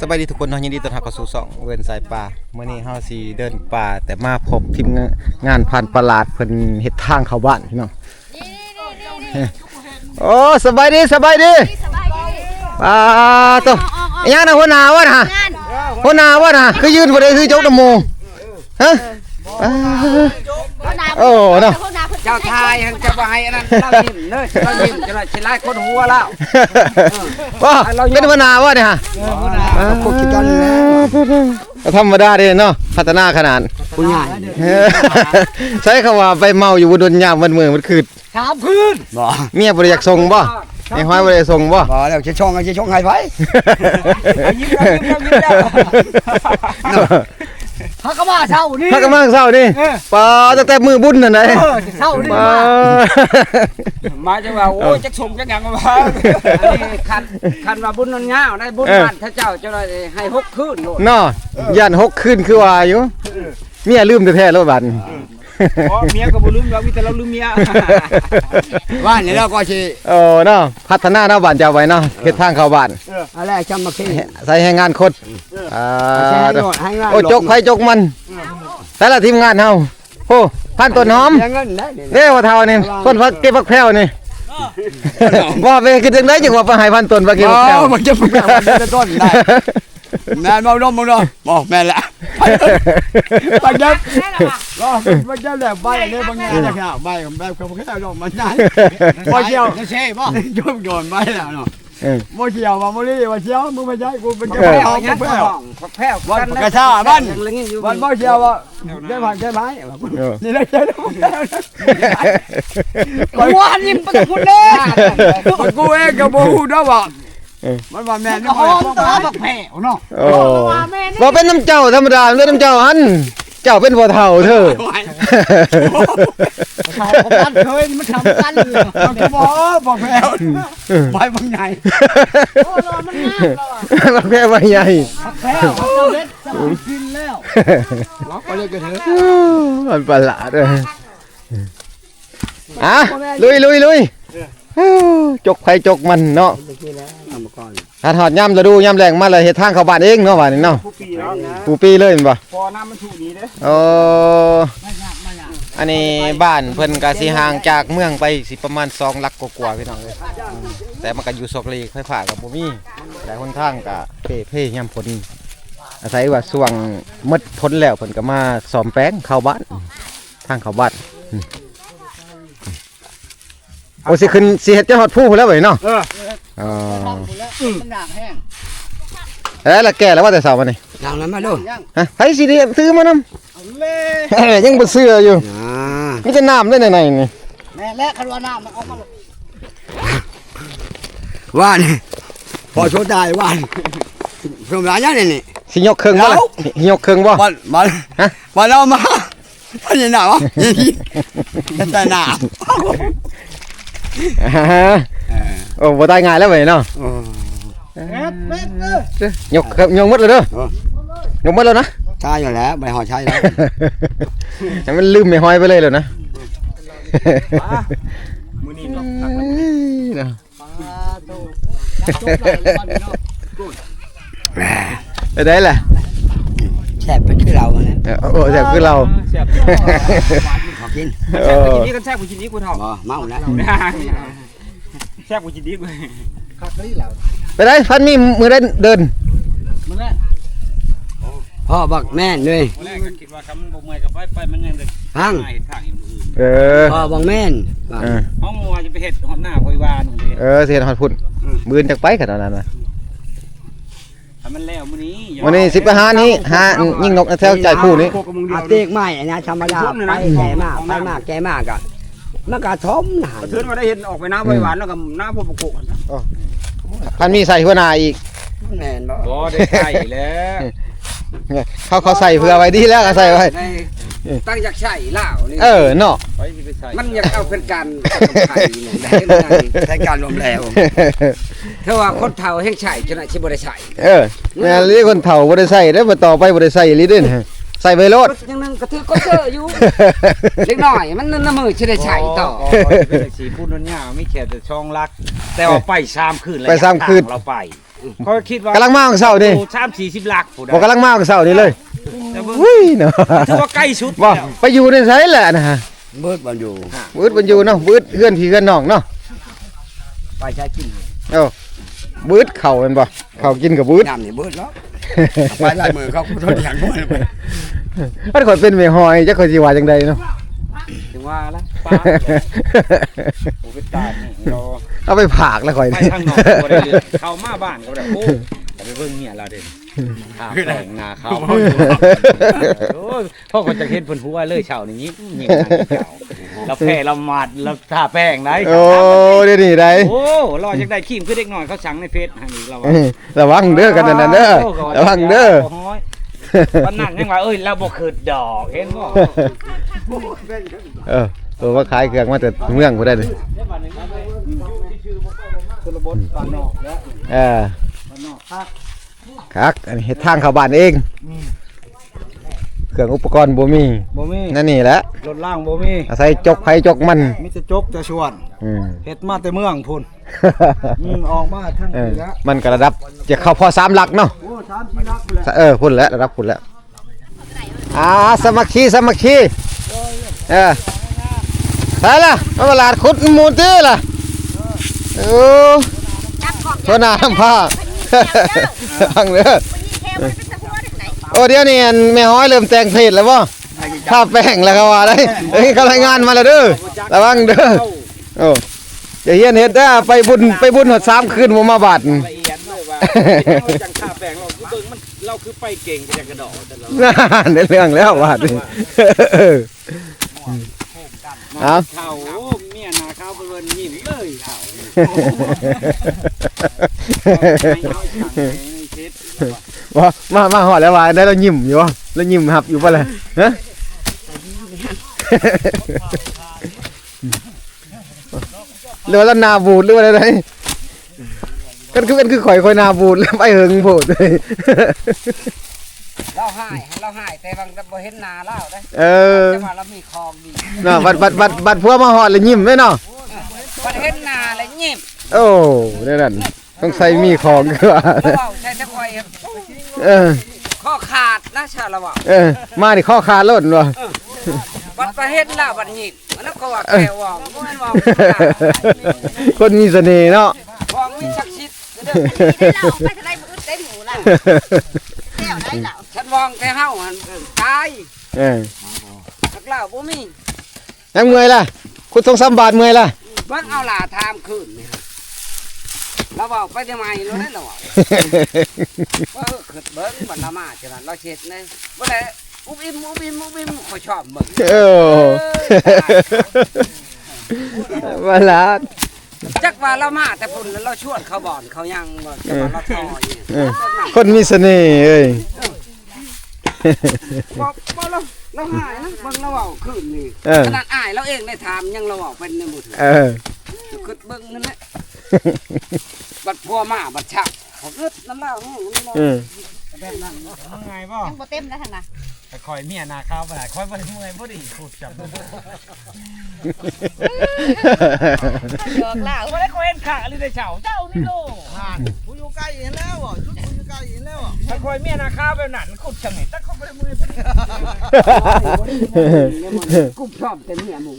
สบายดีทุกคนเนาะยินดีต้อนรับเข้าสู่ช่องเวนสายป่าเมื่อนี้เฮาสิเดินป่า แต่มาพบทีมงานผ่านประหลาดเพิ่นเฮ็ดทางเข้าบ้านพี่น้องโอ้สบายดีสบายดีป่าตัวยังนะหัวหน้าวะนะหัวหน้าวะนะคือยืนบ่ได้คือจกน้ำหมูฮะโอ้เนาะ จ้าทายหันจะไปอันนั้นเรายิ้มเด้อเรายิ้มจะได้สิไล่คนหัวแล้วว้าเป็นหัวหน้าวะเนี่ยฮะพวกคิดกันแล้วธรรมดาเด้เนาะพัฒนาขนาดผู้ใหญ่เออใช้คำว่าไปเมาอยู่บนดนยามวันมือมันคือถามคืนบ่เมียบริอยากส่งบ่ไอ้ห้อยบริอยากส่งบ่บ่แล้วจะช่องจะช่องให้ไผยิ้มแล้วยิ้มแล้วยิ้มแล้ว ฮักก็มาเช้านี่ถ้ากำลังเศร้านี่ป้าตั้งแต่มือบุญนั่นไหนเช้านี่ป้ามาจะว่าโอ้ยจักสมจักหยังมาคันคันว่าบุญนั่นยาวได้บุญบ้านพระเจ้าจะได้ให้หกคืนโลดเนาะย่านหกขึ้นคือว่าอยู่เมียลืมแท้ๆแล้วบัด อ๋อเมียก็บ่ลืมเรามีแต่เราลืมเมียบ้านนี่เราก็สิโอ้เนาะพัฒนาเนาะบ้านเจ้าไว้เนาะเฮ็ดทางเข้าบ้านอะไรจำมาขี้ใส่ให้งานคดอ่าให้โลดให้งานโอ้จกไผจกมัน แต่ละทีมงานเฮาโอ้พันต้นหอมเงินได้เด้ว่าเท่านี่คนพักเก็บพักแพ้วนี่ว่าไปคือจังไดจังว่าไปหายพันต้นพักเก็บพักแพ้วมันจะเป็นต้นได้ แม่มาดมมึงเนาะบอกแม่ละไปเย็บก็ไปเย็บแหละใบนี่บางอย่างนะครับใบของแบบเขาแค่ดอกมันนั่นพอเชียวใช่ป่ะยมโดนใบแล้วเนาะเออโมเชียวมาโมลี่มาเชียวมึงมาใช้กูเป็นแค่เออเอาแพ้วแพ้ววันกระชาบ้านวันโมเชียวว่าได้ผ่านใช่ไหมนี่ได้ใช่แล้ววันนี้ประตูเด้กูเองกับโมหูด้วยว่า มันว่าแม่นี่หอมตัวบักแผ่เนาะโอ้บ่เป็นน้ำเจ้าธรรมดาเรื่องน้ำเจ้าหัน เจ้าเป็นบ่เฒ่าเธอเขากันเคยมันทำกันเลยมันก็บอกบอกแพ้วใบบางใหญ่โอ้รอมันงามแล้วอะบักแพ้ว่าใหญ่แผ่เขาจะเล็ดจะกินแล้วเราก็เรียกกันเถอะมันประหลาดเอออะลุยลุยลุยจกไผจกมันเนาะ ถ้าถอดย่ำจะดูย่ำแรงมาเลยเฮ็ดทางเข้าบ้านเองเนาะว่านี่เนาะผู้ปีแล้วนะปูปีเลยแม่นบ่พอน้ำมันถูกนี้เด้โอ้อันนี้บ้านเพิ่นก็สิห่างจากเมืองไปสิประมาณ2ลักกว่าๆพี่น้องเอ้ยอืมแต่มันก็อยู่ซอกเลกไฟฟ้าก็บ่มีแต่หนทางก็เพ่เพ่ยามฝนอาศัยว่าช่วงหมดพ้นแล้วเพิ่นก็มาซ่อมแปลงเข้าบ้านทางเข้าบ้านอืมโอ้สิขึ้นสิเฮ็ดจะฮอดผู้พู้นแล้วเว้ยเนาะเออ อ๋อมันด่างแห้งแล้วละแก่แล้วว่าแต่เช้ามานี่อย่างนั้นมาดูฮะไผสิได้ซื้อมานำเล่ยังบ่ซื้ออยู่อ่ามีแต่น้ำได้ในในนี่แม่และคันว่าน้ำมันเอามาว่านพอโชว์ได้ว่านสมรายยังนี่ สิยกเครื่องบ่ล่ะแล้วสิยกเครื่องบ่บอลบอลฮะบอลเอามาบอลยังหนาวแต่หนาวอ่าฮะ โอ้บ่ตายง่ายแล้วเว้ยเนาะเอ็ดเอ็ดเออยกเครื่องยกหมดเลยเด้อเออยกหมดแล้วนะใช่อยู่แล้วใบห่อใช่แล้วให้มันลืมไม่ห้อยไปเลยแล้วนะมื้อนี้เนาะเนาะจบเลยแล้ววันนี้เนาะไปได้แหละแซ่บเป็นคือเราเนี่ยเออโอ้แต่คือเราแซ่บขอกินเอแซ่บกว่าอกินนี้กันแซ่บกว่ากินนี้กูเท่าบ่เมาแล้ว แซ่บกว่ากินนี้กูคักนี่แล้วไปได้พันมีมือได้เดินมันแหละพ่อบักแม่นเลยแรกก็คิดว่าคำบ่เมื่อยกับไปไปมันยังเด็กพังเฮ็ดทางอีกมื้ออื่นเออพ่อบักแม่นเออห้องมัวจะไปเฮ็ดหอดหน้าคอยวานู่นเด้เออเสียฮอดพุ่นมือจากไปขนาดนั้นนะถ้ามันแล้วมื้อนี้วันนี้สิไปหานี้หายิงนกแถวใจผู้นี้อาเตกไม้อันนี้ธรรมดาไปแก่มากไปมากแก่มากอะ มันกระทมหนากระเทือนมาได้เห็นออกไปน้ำไว้หวานแล้วก็น้ำพวกปกกนะพันมีใส่หัวหน้าอีกแม่นบ่บ่ได้ใช่แล้วเขาเขาใส่เพื่อไว้ดีแล้วก็ใส่ไว้ตั้งจากใช่ล่าวนี่เออเนาะไปสิไปใส่มันอยากเอาเป็นการไทยเนี่ยใช้การรวมแล้วเท่าว่าคนเฒ่าแห่งใช่จนสิบ่ได้ใช่เออแม่ลีคนเฒ่าบ่ได้ใส่ได้อบ่ต่อไปบ่ได้ใส่อีหลีเด้อนี่ ใส่ไปโลดยังนึงกระทือก็เจออยู่ เล็กน้อยมันน้ำมือสิได้ใช่ต่อเป็นสีพูดนั่นเนี่ยมีแค่แต่ช่องรัก แต่ว่าไป3คืนไปสามคืนเราไปเขาคิดว่ากำลังมาของเสานี่โอ้สามสี่สิบหลักผู้ใดบอกกำลังมาของเสานี่เลยแต่เบิ่งอุ้ยเนาะถือว่าใกล้สุดบ่แล้วไปอยู่ในไสแหละนะฮะเบิดมันอยู่วืดมันอยู่เนาะวืดเพื่อนพี่เพื่อนน้องเนาะไปใช้กินเอ้าวืดเข่าแม่นบ่เข่ากินกับวืดน้ำนี่เบิดแล้ว ไปลายมือเขาก็ทนอย่างบ่ไปมันข่อยเป็นแม่หอยจักข่อยสิว่าจังไดเนาะถึงว่าแล้วป้าโอ้เป็นตานี่เราเอาไปผากแล้วข่อยไปนี่ ทางนอกก็ได้เลยเข้ามาบ้านก็ได้โอ้แต่ไปเบิ่งเมียเราเด่น ข้าแต่งนาเขาโอ้ยพ่อคนจะเห็นเพิ่นหัวเลยเช้านี้ยิงยิงเช้าเราแพ้เราหมาดเราทาแป้งได้โอ้เดี๋ยวนี้ได้โอ้รอจักได้ขีมคือเด็กน้อยเขาสั่งในเฟซนี่เราว่าระวังเด้อกันนั่นนะเด้อระวังเด้อโยวันนั้นยังว่าเอ้ยเราบ่คืดดอกเห็นบ่เออตัวว่าขายเครื่องมาแต่เมืองบ่ได้เลยเออ คักคักอันนี้เฮ็ดทางเข้าบ้านเอง เครื่องอุปกรณ์บ่มีบ่มีนั่นนี่แหละรถล่างบ่มีอาศัยจกไผจกมันมีแต่จกแต่ชวนอืมเฮ็ดมาแต่เมืองพุ่นอืมออกมาทั้งเออปีแล้วมันก็ระดับจะเข้าพอสามหลักเนาะโอ้สามสี่ลักเลยเออพุ่นแล้วระดับพุ่นแล้วอ่าสามัคคีสามัคคีเออไปละมาตลาดขุดหมูตื้อล่ะโอ้ตัวหน้าทำผ้า ฟังเด้อโอ้เดี๋ยวนี้อันแม่ฮ้อยเริ่มแต่งเพจแล้วบ่ถ้าแป้งแล้วก็ว่าได้เอ้ยเขารายงานมาแล้วเด้อระวังเด้อโอ้จะเฮียนเฮ็ดเด้อไปบุญไปบุญหดสามคืนบ่มาบาดละเอียดเลยว่าเราจังค่าแปลงเราคือเบิ่งมันเราคือไปเก่งจังกระดอกแต่เราน่าในเรื่องแล้วว่าดิเอาเขาโอ้เมียนาเขาไปเบิ่นยิ้มเลยเขา ไม่เอาสั่งในเฟซว่ามามาหอดแล้วว่าได้เรายิ้มอยู่วะเรายิ้มหับอยู่ปะเลยฮะหรือว่าเราหนาบูดหรือว่าอะไรกันคือเป็นคือข่อยข่อยหนาบูดแล้วไปเหิงโบดเลยเราหายเราหายแต่บางบ่เห็นหน้าเราได้เออแต่ว่าเรามีคองดีเนาะบัดบัดบัดบัดพัวมาหอดเลยยิ้มไหมเนาะบ่เห็น หน้าแล้วยิ้มโอ้ได้นั่นต้องใส่มีของก็ว่าเราเว้าใช่จะคอยเออข้อขาดนะชาละว่าเออมาดิข้อขาล้นวะบัดบ่เห็นแล้วบัดยิ้มมันก็ว่าแกวองบ่แม่นว่าคนมีเสน่ห์เนาะวองมีศักดิ์สิทธิ์เด้อเราไปทะเลมือเต็มหมูละแก้วได้แล้วฉันวองแต่เฮาหันตายเออนักเล่าบ่มียังเมื่อยล่ะคุณทรงสามบาทเมื่อยล่ะ เบิ่งเอาหลาถามคืนนี่เราเว้าไปทำไมรู้ได้เราเว้าว่าเออขึ้นเบิ่งบัดละมาจังนั้นเราเช็ดนะบ่ได้อุบอิ่มอุบอิ่มอุบอิ่มขอยชอบเบิ่งโอ้มาลาดจักว่าเรามาแต่พุ่นแล้วเราชวนเขาบ่อนเขายังบ่จะว่าเราทออยู่เออคนมีเสน่ห์เอ้ย บอกบ่เราเราหายนะเบิ่งเราเว้าคืนนี่เออ ขนาดอายเราเองได้ถามยังเราเว้าเป็นในมือถือเออ คือเบิ่งนั่นแหละบัดพัวมาบัดชักเขาเอิดน้ำเล่าแห้งน้ำเล่าเออ แบบนั้นไงบ่ยังบ่เต็มแล้วหั่นน่ะ แต่คอยเมียนาข้าวไปไหนคอยบ่ได้เมื่อยบ่ดีพูดจับบ่หยอกล่าได้คอยเห็นขาหรือได้เฉาเจ้านี่โลผู้อยู่ใกล้เห็นแล้วอะชุดผู้อยู่ใกล้เห็นแล้วอะถ้าคอยเมียนาข้าวแบบนั้นขุดจังไหนแต่เขาบ่ได้เมื่อยบ่ดีกุบชอบแต่เมียหมู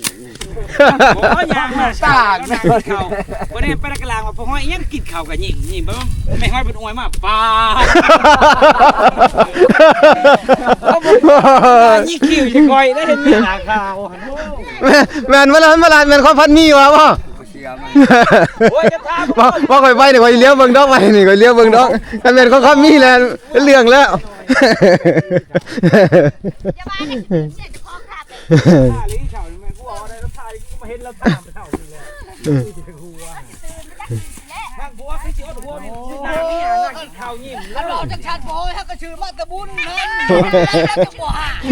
โอ้ยางมาตากเขาวบ่ได้ไปนักลางว่าพ่อห้อยยังกินข้าวกับหญิงหญิงบ่ไม่ห้อยเป็นอวยมาปายี่คิวจะคอยได้เห็นเมีนาขาวแม่นมาลาดมาลาแม่นข้อพันมีวะพ่อเสียมันโอ้ยจะทาว่าว่าข่อยไปนี่ข่อยเลี้ยวเบิ่งดอกไปนี่ข่อยเลี้ยวเบิ่งดอกถ้าแม่นข้อพันมีแล้วเรื่องแล้วอย่ามาเนี่ยเสียจะคล้องขาดเลยเฉาแม่กูเอาได้แล้วท่าลิ้นกูมาเห็นแล้วท่าไปเท่านี่แหละบางผัวคือสิเอา มีหาหน้ากินข้าวยิ้มแล้วเราจังชันโพฮักกระชื่อมาตะบุญนั่นจะบ่หาย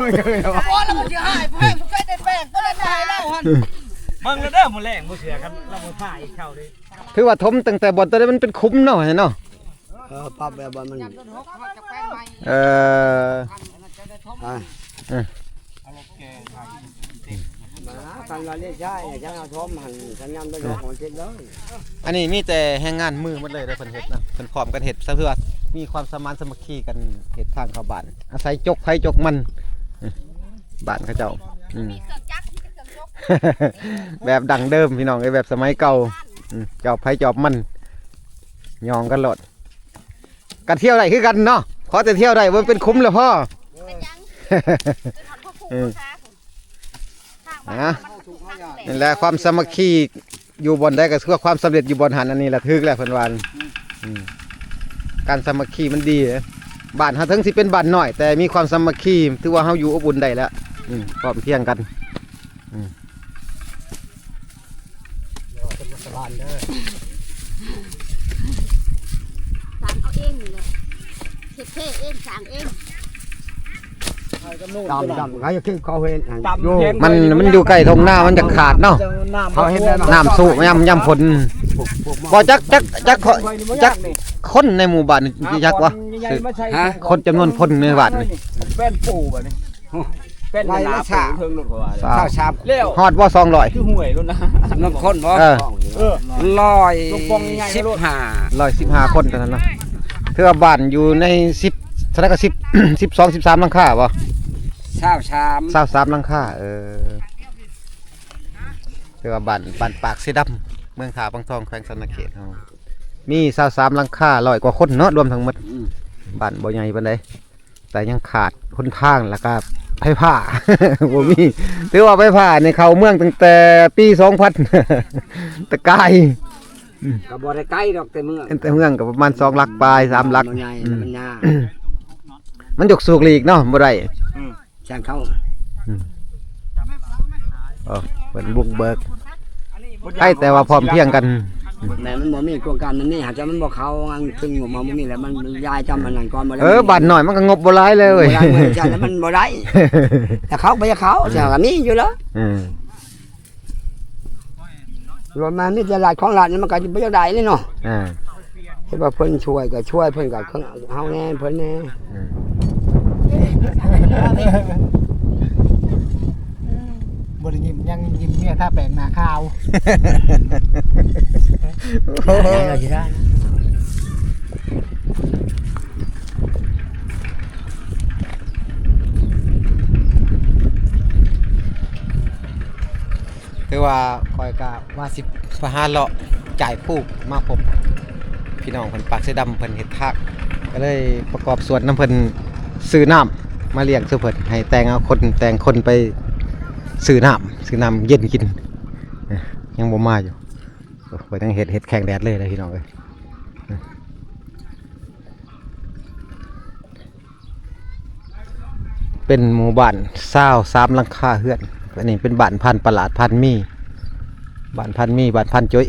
บ่แล้วมันสิหายแป้งมันใกล้ได้แป้งก็เลยได้แล้วหั่นมึงแล้วเด้อมื้อแรงบ่เสือกันเราบ่ท่าอีกเข้าดิถือว่าทมตั้งแต่บ่ตอนนี้มันเป็นคุ้มเนาะเนาะเออปรับแบบมันเอออะ กันเราเรียกใช่ฉันเอาทอมหันฉันยำได้ของเช็ดเลยอันนี้มีแต่แรงงานมือหมดเลยเด้อเพิ่นเฮ็ดนะเพิ่นพร้อมกันเฮ็ดซะเพื่อมีความสมานสามัคคีกันเฮ็ดทางเข้าบ้านอาศัยจกไผจกมันบ้านเขาเจ้าอืมมีเครื่องจักรมีเครื่องยกแบบดังเดิมพี่น้องไอ้แบบสมัยเก่าอืมจอบไผจอบมันยองกันโลดกันเที่ยวได้คือกันเนาะขอแต่เที่ยวได้บ่เป็นคุ้มแล้วพ่อ เป็นยังเป็นหอดพ่อผูกอืมข้านะข้างบ้านมัน นี่แหละความสามัคคีอยู่บนได้ก็คือความสำเร็จอยู่บนหันอันนี้แหละทึกแล้วเพิ่นวาอืมการสามัคคีมันดีเด้อบ้านเฮาถึงสิเป็นบ้านน้อย แต่มีความสามัคคีถือว่าเฮาอยู่อบอุ่นได้แล้วอืมพร้อมเพรียงกันสั่งเอาเองนี่แหละเฮ็ดเท่เองสั่งเอง ดำดำเขาจะขึ้นเขาเห็นโยมันมันอยู่ใกล้ทงหน้ามันจะขาดเนาะเขาเห็นแล้วน้ำสูย่ำย่ำฝนบ่จักจักจักขอจักคนในหมู่บ้านนี่จักวะฮะคนจำนวนคนในบ้านนี่เป็นปู่บ่นี่เป็นเวลาปู่เพิ่งรถเขาว่าสาวข้าวชามเร็วฮอดบ่200คือห่วยรถนะน้ำข้นบ่เออเออร้อยลูกปองใหญ่ๆสิบลูกห้า115คนเท่านั้นเนาะถือว่าบ้านอยู่ใน10เท่านั้นก็10 12 13หลังคาบ่ ข้าวชามสาวสามหลังคาเออเรียกว่าบ้านบ้านปากสีดำเมืองถาบางทองแขวงสนเขตเฮามีสาวสามหลังคาร้อยกว่าคนเนาะรวมทั้งหมดบ้านบ่ใหญ่ปานใดแต่ยังขาดคนทางแล้วก็ไฟผ้า บ่มีถือว่าไฟผ้าในเข้าเมืองตั้งแต่ปี2000 ตะกาย ก็บ่ได้ใกล้ดอกแต่เมืองตั้งแต่เมืองก็ประมาณ2หลักปลาย3หลัก มันใหญ่อืม มันยากมันยกสูกหลีกเนาะบ่ได้ ช่างเขาเออเพิ่นบุกเบิกให้แต่ว่าพร้อมเพรียงกันแม่มันบ่มีโครงการมันนี่หาจะมันบ่เข้าอันถึงออกมาบ่มีแหละมันยายจำมันนั่นก่อนบ่ได้เออบ้านหน่อยมันก็งบบ่หลายเลยเว้ยบ่ได้เว้ยใช่แล้วมันบ่ได้แต่เขาบ่จะเขาแต่ก็มีอยู่แล้วอืมรถมามีแต่หลายของหลานนี่มันก็บ่จะได้เลยเนาะอ่าเห็นว่าเพิ่นช่วยก็ช่วยเพิ่นก็เครื่องเฮาแน่เพิ่นแน่ บริยิ้มยังยิ้มเนี่ยถ้าแปลงหนาข้าวเราสิได้คือว่าคอยกะว่าสิบพหาเลาะจ่ายผูกมาพบพี่น้องเพิ่นปากเสอดำเพิ่นเฮ็ดทากก็เลยประกอบส่วนน้ำเพิ่นซื้อน้ำ มาเลี้ยงซื้อเพิ่นให้แต่งเอาคนแต่งคนไปซื้อน้ำซื้อน้ำเย็นกินเอ้ยยังบ่มาอยู่โอ้ยต้องเฮ็ดเฮ็ดแข่งแดดเลยเลยพี่น้องเอ้ยเป็นหมู่บ้านซาวสามหลังคาเฮือนอันนี้เป็นบ้านพันธุ์ประหลาดพันธุ์มีบ้านพันธุ์มีบ้านพันธุ์จ้อย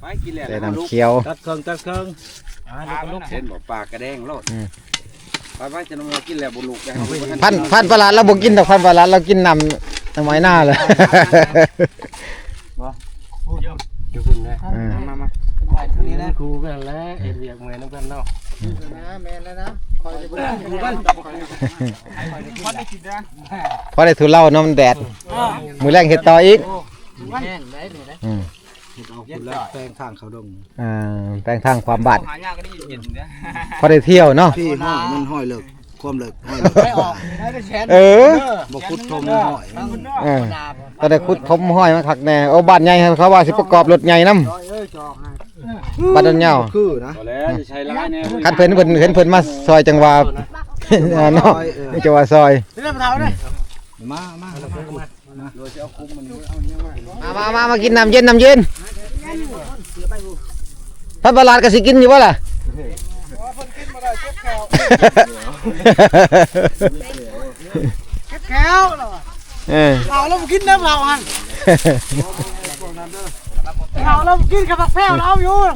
ไปกินแล้วแต่น้ำเขียวตัดเครื่องตัดเครื่อง ลูกเส้นบ่ปากกระแดงโลดอืมไปไปจะนำมากินแล้วบ่ลูกได้พันธุ์พันธุ์ประหลาดเราบ่กินดอกพันธุ์ประหลาดเรากินน้ำน้ำไม้หน้าเลยอืมมามานี่นะครูกันแล้วเอ็นเรียกแม่นำกันเนาะนะแมนแล้วนะคอยจะไปดูกันพอได้ทุเล่าเน้ำแดดมือแรงเห็ดต่ออีกแน่นได้เลยนะ อืมแปลงทางเขาดงอ่าแปลงทางความบาดหายากก็ได้ยินเด้อพอได้เที่ยวเนาะพี่ห้อยมันห้อยเลิกความเลิกห้อยเลิกไม่ออกได้แต่แชนเออบ่คุดทมห้อยเออก็ได้ขุดทมห้อยมาคักแน่โอ้บ้านใหญ่เขาว่าสิประกอบรถใหญ่นำบ้านดอนเหยาคือนะพอแล้วจะใช้ร้ายแน่คันเพิ่นเพิ่นเห็นเพิ่นมาซอยจังหวะเออเนาะจังหวะซอยนี่เรื่องเท้าเนี่ยมามามามามามากินน้ำเย็นน้ำเย็น พันประหลาดก็สิกินอยู่บ่ล่ะแก้วเหรอเออเราเรากินน้ำเราหันเราเรากินกับผักแพ้วเราอยู่เรา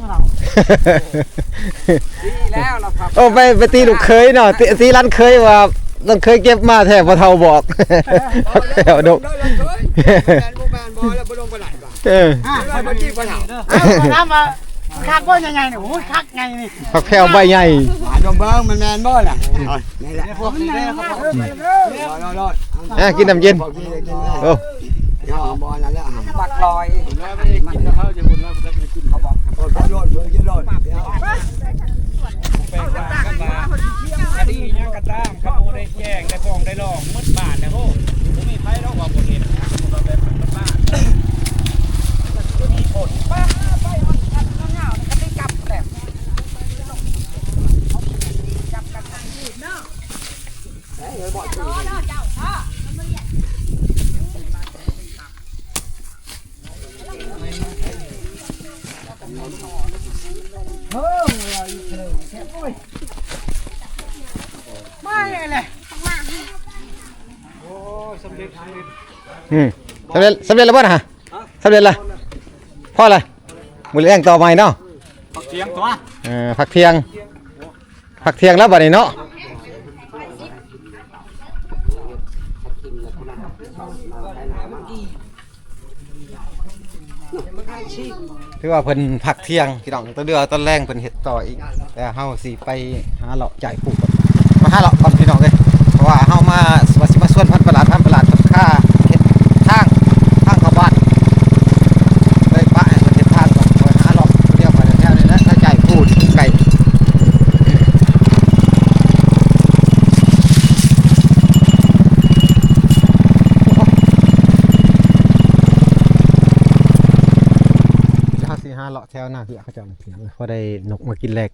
แล้วเราพักโอ้ไปไปตีลูกเคยเนาะตีตีร้านเคยว่าต้องเคยเก็บมาแทบพอเท่าบอกแถวดกแมนบ่แมนบ่แล้วบ่ลงไปไหนบ่เออ ไปบ่จี้บ่ถามน้ำมาคักว่าใหญ่ๆเนี่ยโอ้ยคักไงนี่ผักแพรวใบใหญ่หลายดมเบิ้งมันแมนบ่ล่ะนี่แหละพวกนี้ได้ครับรอรอรออะกินน้ำเย็นบอกกินเลยกินเลยโอ้ย่าบ่นั่นแหละบักลอยมันเขาจะบุญแล้วจะไปกินเขาบอกโอ้ยกินรอดเลยกินรอดแปลงว่ากันว่าคดีหยังกระตามขโมยได้แจ้งได้ฟ้องได้ร้องหมดบ้านแล้วโหบ่มีไผหรอกว่าบ่เห็นนะบ่ได้มันบ้านมีผล ป้าไปมันกันเงาๆก็ได้กลับแบบจับกันทางนี้เนาะ อืมสำเร็จสำเร็จแล้วบ่นะฮะสำเร็จแล้วพ่ออะไรมือแรงต่อใหม่เนาะเสียงตัวเออผักเทียงผักเทียงแล้วบัดนี้เนาะ คือว่าเพิ่นผักเที่ยงพี่น้องตอนเดือต้นแรงเพิ่นเฮ็ดต่ออีก แต่เฮาสิไปหาเลาะจ่ายผูก่อนมาหาเลาะก่อนพี่น้องเอ้ยเพราะว่าเฮามาว่าสิมาส่วนพันประหลาดพันประหลาดเพิ่นค่าเฮ็ดทางทางเข้าบ้านเลยปะให้เพิ่นเฮ็ดทางก่อนไปหาเลาะเดียวไปแถวนี้แหละถ้าจ่ายผูกไก่ถ้าสิ หาเลาะแถวหน้าพี่เขาเจ้าน่ะพี่น้องเอ้ยพอได้นกมากินแลก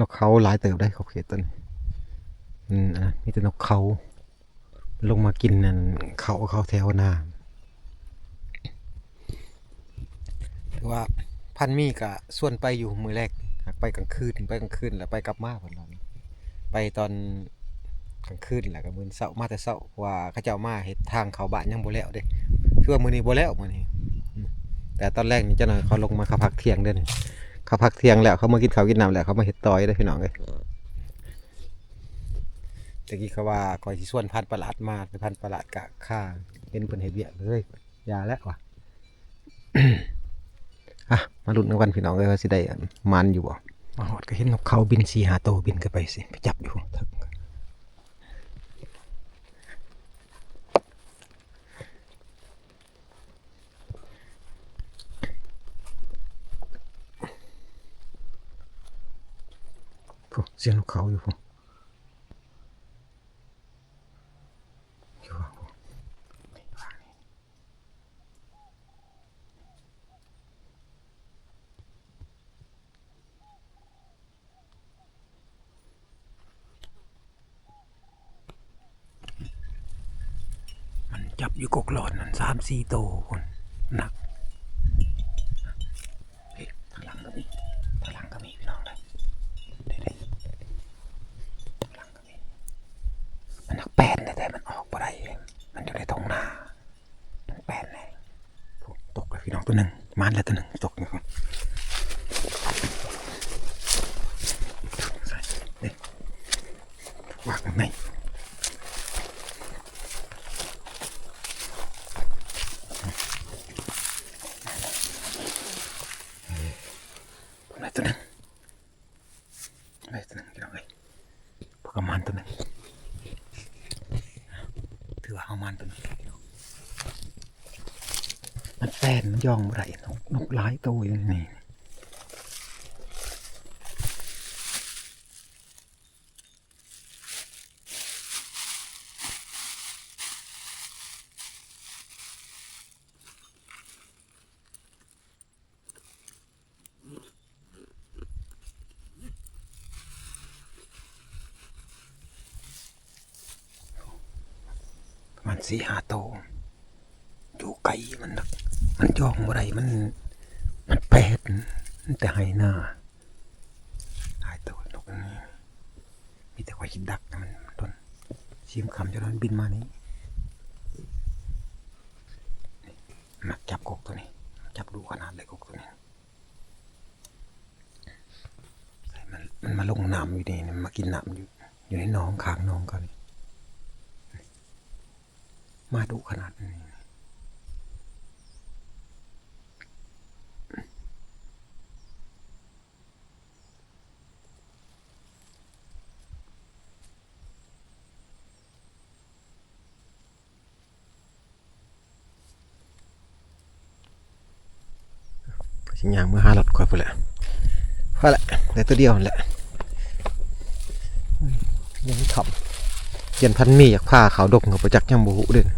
นกเขาหลายเติบได้เขาเขตต้นอืมนนั้นมีแต่นกเขา ลงมากินนั่นเขาเขาแถวหน้าถือว่าพันมีกะส่วนไปอยู่มือแรกหากไปกลางคืนไปกลางคืนแล้วไปกลับมาเพิ่นว่าไปตอนกลางคืนแหละก็มื้อเช้ามาแต่เช้าะว่าเขาเจ้ามาเฮ็ดทางเขาบ้านยังโบ่แล้วเด้คือว่ามือนี้บ่แล้วมือนี้ แต่ตอนแรกนี่เจ้าหน่อยเขาลงมาเขาพักเที่ยงเด้นเขาพักเที่ยงแล้วเขามากินข้าวกินน้ำแล้วเขามาเฮ็ดต่อยเด้พี่น้องเอ้ยตะกี้เขาว่าคอยสิส่วนพันประหลาดมาแต่พันประหลาดกะค่าเป็นเพิ่นเฮ็ดเวียเลยยาแล้วว่ะอะมาลุ้นกันพี่น้องเลยว่าสิได้มันอยู่บ่มาฮอดก็เห็นนกเขาบินสีหาโตบินกันไปสิไปจับอยู่ถึง เสียงนกเขาอยู่พวกอยู่ว่าผมนี่ว่านี่มันจับอยู่กกหลอนนั่นสามสี่โตคนหนักเฮ้ยทางหลังก็มีทางหลังก็มีพี่น้องเลยเด้เด้ทางหลังก็มี มันนักแปดเนี่ยแต่มันออกบ่ได้มันอยู่ในท้องนามันแปดแน่โถ่ ตัวหนึ่งมันแล้วตัวหนึ่งตกเลยคนใส่เด็กวางข้างในข้างในตัวหนึ่งข้างในตัวหนึ่งพี่น้องเลยพวกมันตัวหนึ่ง ถือว่าเอามันตัวนี้มันแฟนมันย่องบ่ไรนกนกหลายตัวอยู่นี่ประมัน สี่ห้าตัวอยู่ไกลมันนัก มันย่องอะไรมัน มันแปดมันแต่ให้หน้าหายตัวนกนี้มีแต่ควายคิดดักนะมันต้นชิมคำจนมันบินมานี้ ดุขนาดนี้สิยางเมื่อห้าหลอดกว่าไปแหละพอละแต่ตัวเดียวแหละยังทำเย็นพันมีอยากผ้าขาวดกกับประจักษ์ยังบูเด่น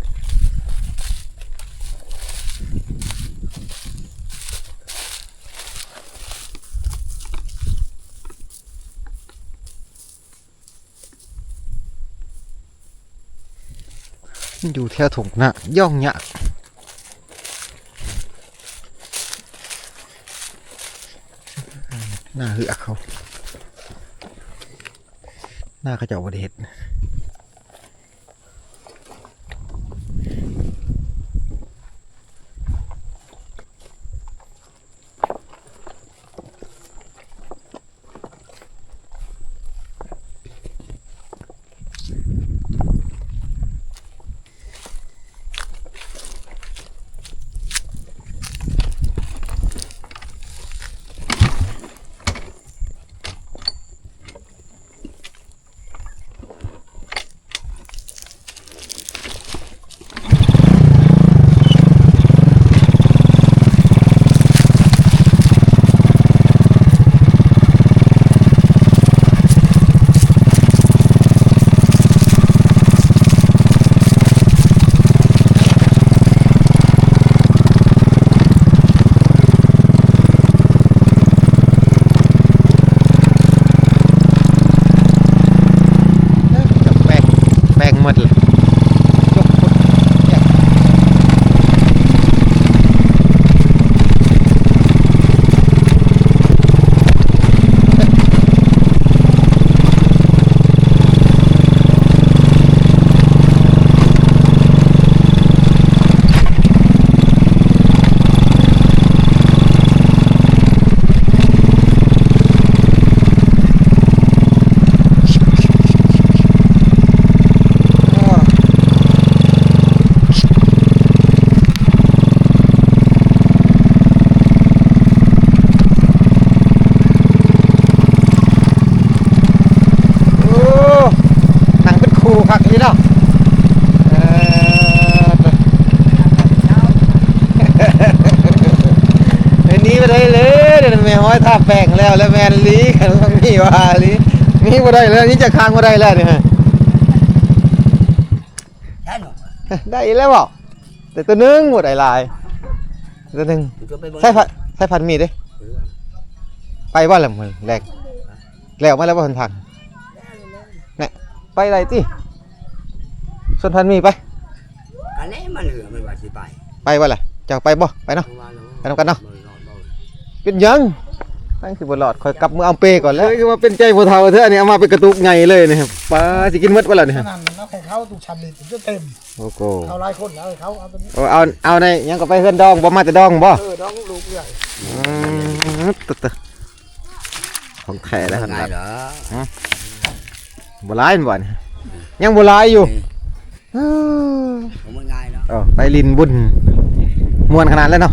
อยู่แถวถุงนะย่องยากหน้าเหือกเขา หน้าเขาจะเอาบไดเห็ดกั ท่าแป้งแล้วแล้วแมนลีกันต้องมีว่าลีนี่บ่ได้แล้วนี่จะค้างบ่ได้แล้วเนี่ยฮะได้แล้วบ่แต่ตัวหนึงบ่ได้หลายตัวหนึ่งใส่ผัดใส่ผัดมีดเด้ไปว่าละมื้อแรกแล้วมาแล้วบ่ทันทันเนี่ไปไรติส่วนพันมีไปกันแล้วมันเหลือมันว่าสิไปไปว่าล่ะจะไปบ่ไปเนาะไปนำกันเนาะเป็นยัง ตั้งสิบ่รอดคอยกลับมือเอาเปก่อนแล้วคือว่าเป็นใจบ่เฒ่าเถอะอันนี้เอามาเป็นกระตุกใหญ่เลยนะครับปลาสิกินหมดบ่ล่ะนี่ขฮะนาดนั้นนะของเขาถูกชันเลยถึงจะเต็มโอ้โหเขาหลายคนแล้วเขาเอาตัวนี้โอ้เอาเอาในยังก็ไปเฮือนดองบ่มาแต่ดองบ่เออน้องลูกใหญ่อืมตึ๊ดๆของแท้แล้วไงขนาดเหรอบ่หลายมันบ่นี่ยังบ่หลายอยู่เออผมว่าง่ายเนาะเออไปลินบุญม่วนขนาดแล้วเนาะ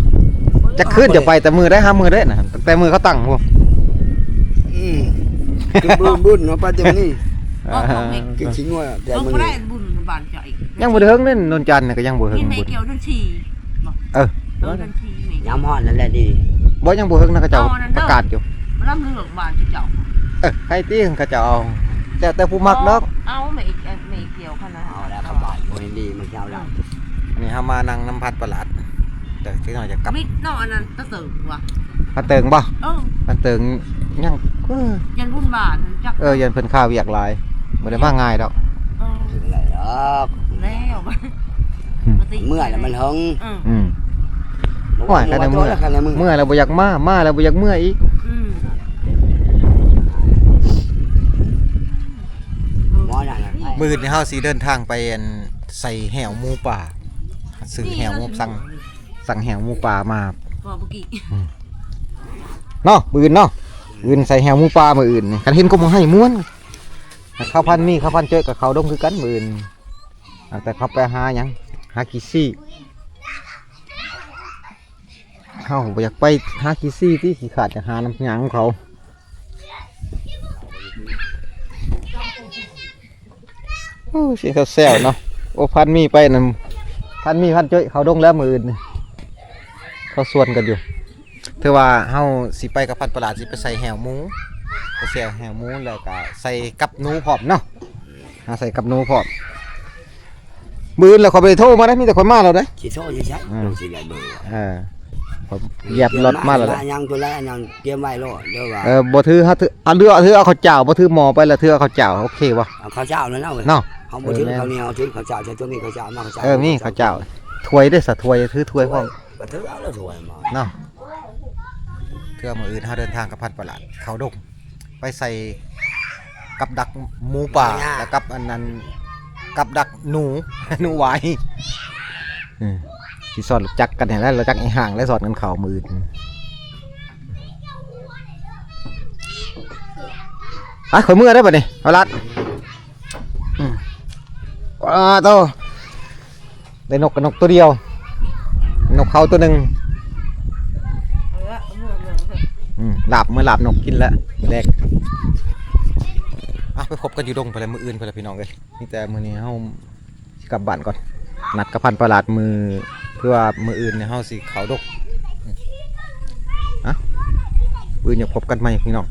จะขึ้นจะไปแต่มือได้ห้ามือได้นะแต่มือเขาตั้งพวกอืมคือบุญบุญเนาะป้าเต็มนี่อ่ากินชิ้นว่าแต่ต้องมึงบ่ได้บุญบานใจยังบ่ได้เฮิงเล่นนนจันทร์น่ะก็ยังบ่เฮิกิงนในบุญเกี่ยวดันชีบอกเออเออดันชีนี่ยำฮอดนั่นแหละดีบ่ยังบ่เฮิงนะเขาเจ้าประกาศอยู่มันลำเลือกบานเจ้าเออให้ตีเขาเจ้าเอาแต่แต่ผู้มักดอกเอาไม่ไม่เกี่ยวขนาดเอาแล้วเขาบอกบ่เห็นดีมันเจ้าแล้วอันนี้เฮามานั่งน้ำพัดประหลาด แต่ที่น้อยจะกลับมิดนอกอันนั้นตะเสริมว่ะพัดเติงบ่เออพัดเติงยังเออยันบุญบานจักเออยันเพิ่นข้าวเวียกหลายบ่ได้มาง่ายดอกเออถึงอะไรหรอกแล้วเมื่อน่ะมันหึงอืมอืมบอกโอ้ยคันเมื่อคันมึงเมื่อแล้วบ่อยากมามาแล้วบ่อยากเมื่ออีกอืมหมอนั่นน่ะมือนี่เฮาสิเดินทางไปอันใส่แหวหมูป่าซื้อแหวหมูสั่ง สั่งแหวหมูป่ามาพอเมื่อกี้เนาะปืนเนาะปืนใส่แหวหมูป่ามืออื่นนี่คันเห็นก็บ่ให้ม้วนข้าวพันมีข้าวพันเจอกับเขาวดงคือกันมืออื่นอ่าแต่เขาไปหาหยังหากิซี่เฮาบ่อยากไปหากิซี่ที่ขี้ขาดจะหาน้ำหยังของเขาโอ้เสียงแซวๆเนาะโอ้พันมีไปนั่นพันมีพันเจอเขาดงแล้วมืออื่นนี่ เขาสวนกันอยู่ถือว่าเฮาสิไปกับพันประหลาดสิไปใส่แหวหมูไปใส่แหวหมูแล้วก็ใส่กับหนูพร้อมเนาะหาใส่กับหนูพร้อมมื้ออนแล้วเขาไปโทรมาได้มีแต่คนมาแล้วเด้สิโซ่สิใช้อืมลงสิได้เบอร์เออผมเหยียบรถมาแล้วเด้ยังตัวแรกยังเตรียมไว้โลดเด้อว่าเออบ่ถือฮะถือเอาเรือเอาถือเอาข้าวเจ้าบ่ถือหมอไปแล้วถือเอาข้าวเจ้าโอเคบ่เอาข้าวเจ้านั่นเอาเนาะเอาบ่ถือข้าวเหนียวถือข้าวเจ้าใช้ตัวนี้ข้าวเจ้ามาข้าวเจ้าเออมีข้าวเจ้าถ้วยเด้อสะถ้วยถือถ้วยพร้อม ก็ถือเอาแล้วถ้วยมาเนาะเทื่อมื้ออื่นเฮาเดินทางกับพันประหลาดเขาดงไปใส่กับดักหมูป่าแล้วกับอันนั้นกับดักหนู หนูไว้อืมสิสอนรู้จักกันให้แล้วรู้จักไอ้ห่างและสอนกันเข้ามืออื่นอะขอยมือได้ป่ะนี่เอาลัดอืมว้าโตได้นกกับนกตัวเดียว นกเขาตัวหนึ่งอืมหลับเมื่อหลับนกกินแล้วมื้อแรกอะไปพบกันอยู่ดงไปเลยมืออื่นไปเลยพี่น้องเลยนี่แต่มือนี้เฮาสิกลับบ้านก่อนนัดกับพันประหลาดมือเพื่อว่ามืออื่นเนี่ยเฮาสิเขาดกอืมอะมืออื่นอย่าพบกันใหม่พี่น้อง